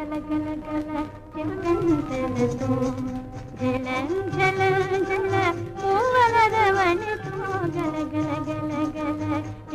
గల గల గల చిరుగంటలతో జలం జల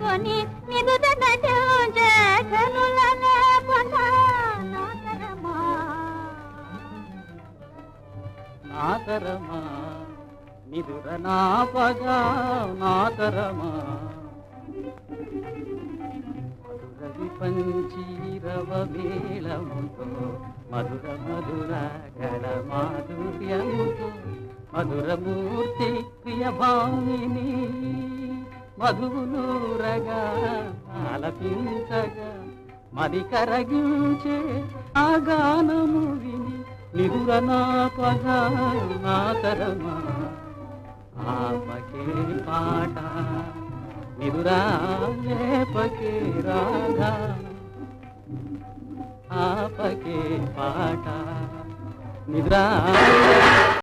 మూసుకొని నిదుట నాకరమా నాతరమా నిదుర నాపగా నాతరమా మధురవి పంచీరవ వేళముతో మధుర మధుర గల మాధుర్యముతో మధురమూర్తి ప్రియ ప్రియభామిని మధువులూరగా ఆలపించగా మది కరగించే ఆ గానము విని నిదుర నాపగా నాతరమా ఆపకే పాట నిదురా లేపకే రాధా. ఆపకే పాట నిద్రా